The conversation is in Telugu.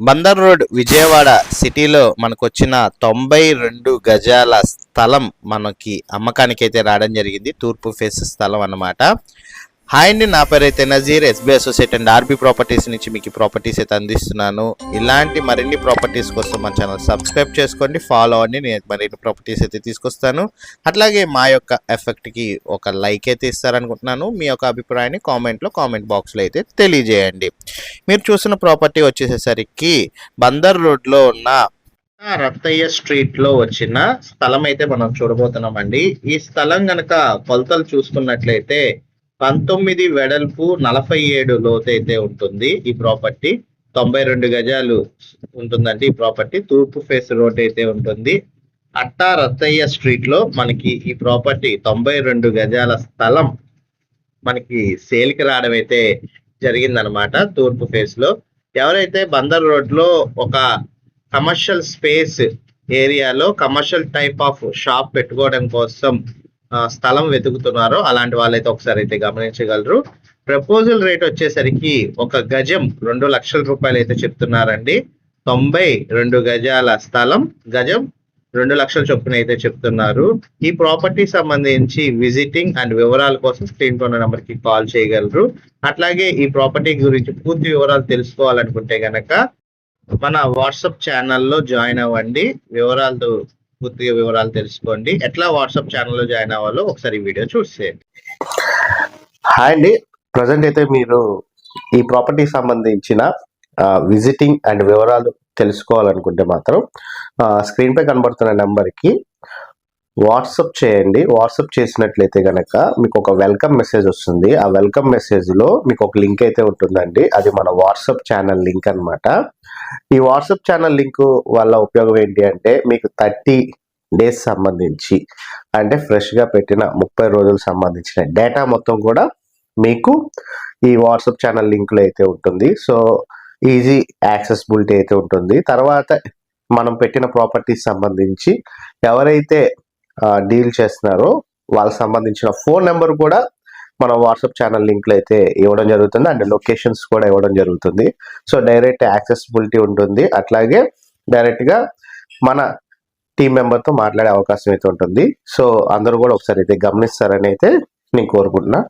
బందర్ రోడ్ విజయవాడ సిటీలో మనకు వచ్చిన తొంభై రెండు గజాల స్థలం మనకి అమ్మకానికి అయితే రావడం జరిగింది. తూర్పు ఫేస్ స్థలం అన్నమాట. హాయ్ అండి నా పేరు అయితే Nazeer SB associate and RB properties నుంచి మీకు ప్రాపర్టీస్ అయితే అందిస్తున్నాను. ఇలాంటి మరిన్ని ప్రాపర్టీస్ కోసం మన ఛానల్ సబ్స్క్రైబ్ చేసుకోండి ఫాలో అవ్వండి నేను మరిన్ని ప్రాపర్టీస్ అయితే తీసుకొస్తాను. అట్లాగే మా యొక్క ఎఫెక్ట్కి ఒక లైక్ అయితే ఇస్తారనుకుంటున్నాను. మీ యొక్క అభిప్రాయాన్ని కామెంట్లో కామెంట్ బాక్స్లో అయితే తెలియజేయండి. మీరు చూసిన ప్రాపర్టీ వచ్చేసేసరికి బందర్ రోడ్లో ఉన్న రత్తయ్య స్ట్రీట్లో వచ్చిన స్థలం అయితే మనం చూడబోతున్నాం అండి ఈ స్థలం గనక కొలతలు చూసుకున్నట్లయితే పంతొమ్మిది వెడల్పు నలభై ఏడు లోతు అయితే ఉంటుంది ఈ ప్రాపర్టీ. తొంభై రెండు గజాలు ఉంటుందండి ఈ ప్రాపర్టీ. తూర్పు ఫేస్ రోడ్ అయితే ఉంటుంది. అట్టా రత్తయ్య స్ట్రీట్లో మనకి ఈ ప్రాపర్టీ తొంభై రెండు గజాల స్థలం మనకి సేల్కి రావడం అయితే జరిగిందనమాట తూర్పు ఫేస్లో. ఎవరైతే బందర్ రోడ్లో ఒక కమర్షియల్ స్పేస్ ఏరియాలో కమర్షియల్ టైప్ ఆఫ్ షాప్ పెట్టుకోవడం కోసం స్థలం వెతుకుతున్నారో అలాంటి వాళ్ళైతే ఒకసారి అయితే గమనించగలరు. ప్రపోజల్ రేట్ వచ్చేసరికి ఒక గజం రెండు లక్షల రూపాయలు అయితే చెప్తున్నారండి. తొంభై రెండు గజాల స్థలం గజం రెండు లక్షల చొప్పున అయితే చెప్తున్నారు. ఈ ప్రాపర్టీ సంబంధించి విజిటింగ్ అండ్ వివరాల కోసం స్క్రీన్ పైన నెంబర్కి కాల్ చేయగలరు. అట్లాగే ఈ ప్రాపర్టీ గురించి పూర్తి వివరాలు తెలుసుకోవాలనుకుంటే గనక మన వాట్సాప్ ఛానల్లో జాయిన్ అవ్వండి. వివరాలు పూర్తిగా వివరాలు తెలుసుకోండి. ఎట్లా వాట్సాప్ ఛానల్లో జాయిన్ అవ్వాలో ఒకసారి వీడియో చూసేయండి. హాయ్ అండి. ప్రజెంట్ అయితే మీరు ఈ ప్రాపర్టీ సంబంధించిన విజిటింగ్ అండ్ వివరాలు తెలుసుకోవాలనుకుంటే మాత్రం స్క్రీన్పై కనబడుతున్న నెంబర్కి వాట్సప్ చేయండి. వాట్సప్ చేసినట్లయితే కనుక మీకు ఒక వెల్కమ్ మెసేజ్ వస్తుంది. ఆ వెల్కమ్ మెసేజ్లో మీకు ఒక లింక్ అయితే ఉంటుందండి. అది మన వాట్సప్ ఛానల్ లింక్ అన్నమాట. ఈ వాట్సాప్ ఛానల్ లింక్ వల్ల ఉపయోగం ఏంటి అంటే మీకు థర్టీ డేస్ సంబంధించి అంటే ఫ్రెష్గా పెట్టిన ముప్పై రోజులకు సంబంధించిన డేటా మొత్తం కూడా మీకు ఈ వాట్సాప్ ఛానల్ లింక్లో అయితే ఉంటుంది. సో ఈజీ యాక్సెసిబిలిటీ అయితే ఉంటుంది. తర్వాత మనం పెట్టిన ప్రాపర్టీస్ సంబంధించి ఎవరైతే డీల్ చేస్తున్నారో వాళ్ళకి సంబంధించిన ఫోన్ నెంబర్ కూడా మన వాట్సాప్ ఛానల్ లింక్లో అయితే ఇవ్వడం జరుగుతుంది. అండ్ లొకేషన్స్ కూడా ఇవ్వడం జరుగుతుంది. సో డైరెక్ట్ యాక్సెసిబిలిటీ ఉంటుంది. అట్లాగే డైరెక్ట్గా మన టీం మెంబర్తో మాట్లాడే అవకాశం అయితే ఉంటుంది. సో అందరూ కూడా ఒకసారి అయితే గమనిస్తారని అయితే నేను కోరుకుంటున్నా.